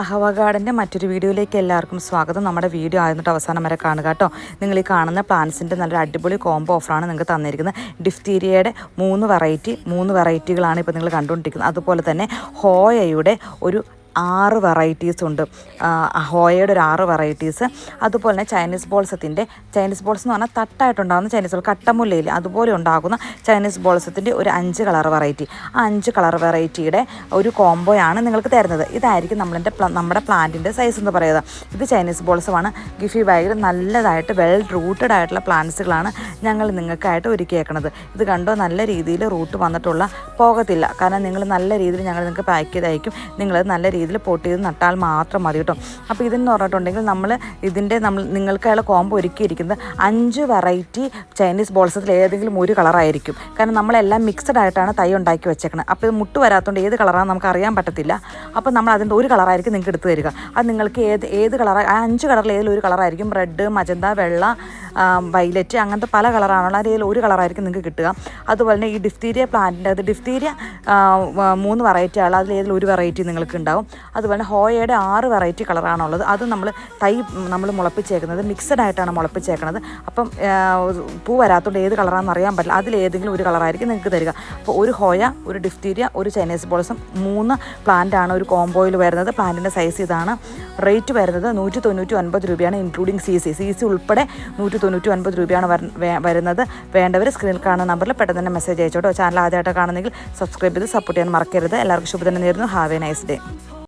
അഹവ ഗാർഡന്റെ മറ്റൊരു വീഡിയോയിലേക്ക് എല്ലാവർക്കും സ്വാഗതം. നമ്മുടെ വീഡിയോ ആയിരുന്നിട്ട് അവസാനം വരെ കാണുക കേട്ടോ. നിങ്ങൾ ഈ കാണുന്ന പ്ലാന്റ്സിന്റെ നല്ലൊരു അടിപൊളി കോംബോ ഓഫറാണ് നിങ്ങൾക്ക് തന്നിരിക്കുന്നത്. ഡിഫ്തീരിയയുടെ മൂന്ന് വെറൈറ്റി മൂന്ന് വെറൈറ്റികളാണ് ഇപ്പോൾ നിങ്ങൾ കണ്ടുകൊണ്ടിരിക്കുന്നത്. അതുപോലെ തന്നെ ഹോയയുടെ ഒരു ആറ് വെറൈറ്റീസ് ഉണ്ട്. അഹോയയുടെ ഹോയയുടെ ഒരു ആറ് വെറൈറ്റീസ് അതുപോലെ തന്നെ ചൈനീസ് ബോൾസത്തിന്റെ ചൈനീസ് ബോൾസ് എന്ന് പറഞ്ഞാൽ തട്ടായിട്ടുണ്ടാകുന്ന ചൈനീസ് ബോൾ കട്ടമുല്ലയിൽ അതുപോലെ ഉണ്ടാകുന്ന ചൈനീസ് ബോൾസത്തിന്റെ ഒരു അഞ്ച് കളർ വെറൈറ്റി ആ അഞ്ച് കളർ വെറൈറ്റിയുടെ ഒരു കോംബോയാണ് നിങ്ങൾക്ക് തരുന്നത്. ഇതായിരിക്കും നമ്മളിന്റെ നമ്മുടെ പ്ലാന്റിന്റെ സൈസ് എന്ന് പറയുന്നത് ഇത് ചൈനീസ് ബോൾസമാണ് ഗിഫി ബാഗിൽ നല്ലതായിട്ട് വെൽ റൂട്ടഡ് ആയിട്ടുള്ള പ്ലാന്റ്സുകളാണ് ഞങ്ങൾ നിങ്ങൾക്കായിട്ട് ഒരുക്കിയേക്കണത്. ഇത് കണ്ടോ? നല്ല രീതിയിൽ റൂട്ട് വന്നിട്ടുള്ള പോകത്തില്ല. കാരണം നിങ്ങൾ നല്ല രീതിയിൽ ഞങ്ങൾ നിങ്ങൾക്ക് പാക്ക് ചെയ്തായിരിക്കും. നിങ്ങൾ നല്ല രീതിയിൽ പോട്ട് ചെയ്ത് നട്ടാൽ മാത്രം മതി കേട്ടോ. അപ്പോൾ ഇതെന്ന് പറഞ്ഞിട്ടുണ്ടെങ്കിൽ നമ്മൾ ഇതിന്റെ നമ്മൾ നിങ്ങൾക്കുള്ള കോംബോ ഒരുക്കിയിരിക്കുന്നത് അഞ്ച് വെറൈറ്റി ചൈനീസ് ബോൾസത്തിൽ ഏതെങ്കിലും ഒരു കളറായിരിക്കും കാരണം നമ്മളെല്ലാം മിക്സഡ് ആയിട്ടാണ് തൈ ഉണ്ടാക്കി വെച്ചേക്കുന്നത് അപ്പോൾ ഇത് മുട്ട് വരാത്തതുകൊണ്ട് ഏത് കളറാണെന്ന് നമുക്ക് അറിയാൻ പറ്റത്തില്ല. അപ്പോൾ നമ്മൾ അതിന്റെ ഒരു കളറായിരിക്കും നിങ്ങൾക്ക് എടുത്ത് തരിക. അത് നിങ്ങൾക്ക് ഏത് ഏത് കളർ ആ അഞ്ച് കളറിൽ ഏതെങ്കിലും ഒരു കളറായിരിക്കും റെഡ് മജന്ത വെള്ള വൈലറ്റ് അങ്ങനത്തെ പല കളറാണുള്ള അതിൽ ഒരു കളറായിരിക്കും നിങ്ങൾക്ക് കിട്ടുക. അതുപോലെ തന്നെ ഈ ഡിഫ്തീരിയ പ്ലാന്റിന്റെ അത് ഡിഫ്തീരിയ മൂന്ന് വെറൈറ്റി ആണ്. ഏതെങ്കിലും ഒരു വെറൈറ്റി നിങ്ങൾക്ക് ഉണ്ടാവും. അതുപോലെ തന്നെ ഹോയയുടെ ആറ് വെറൈറ്റി കളറാണുള്ളത്. അത് നമ്മൾ തൈ നമ്മൾ മുളപ്പിച്ചേക്കുന്നത്. മിക്സഡ് ആയിട്ടാണ് മുളപ്പിച്ചേക്കുന്നത് അപ്പം പൂ വരാത്തതുകൊണ്ട് ഏത് കളറാണെന്ന് അറിയാൻ പറ്റില്ല. അതിലേതെങ്കിലും ഒരു കളറായിരിക്കും നിങ്ങൾക്ക് തരിക. അപ്പോൾ ഒരു ഹോയ ഒരു ഡിഫ്തീരിയ ഒരു ചൈനീസ് ബോൾസം മൂന്ന് പ്ലാന്റാണ് ഒരു കോംബോയിൽ വരുന്നത്. പ്ലാന്റിന്റെ സൈസ് ഇതാണ്. റേറ്റ് വരുന്നത് നൂറ്റി തൊണ്ണൂറ്റി ഒൻപത് രൂപയാണ് including C C C C ഉൾപ്പെടെ നൂറ്റി തൊണ്ണൂറ്റി ഒൻപത് രൂപയാണ് വര- വരുന്നത്. വേണ്ടവർ സ്ക്രീനിൽ കാണുന്ന നമ്പറിൽ പെട്ടെന്ന് തന്നെ മെസ്സേജ് അയച്ചോട്ടോ. ചാനൽ ആദ്യമായിട്ട് കാണുന്നെങ്കിൽ സബ്സ്ക്രൈബ് ചെയ്ത് സപ്പോർട്ട് ചെയ്യാൻ മറക്കരുത്. എല്ലാവർക്കും ശുഭദിനം നേരുന്നു. Have A nice day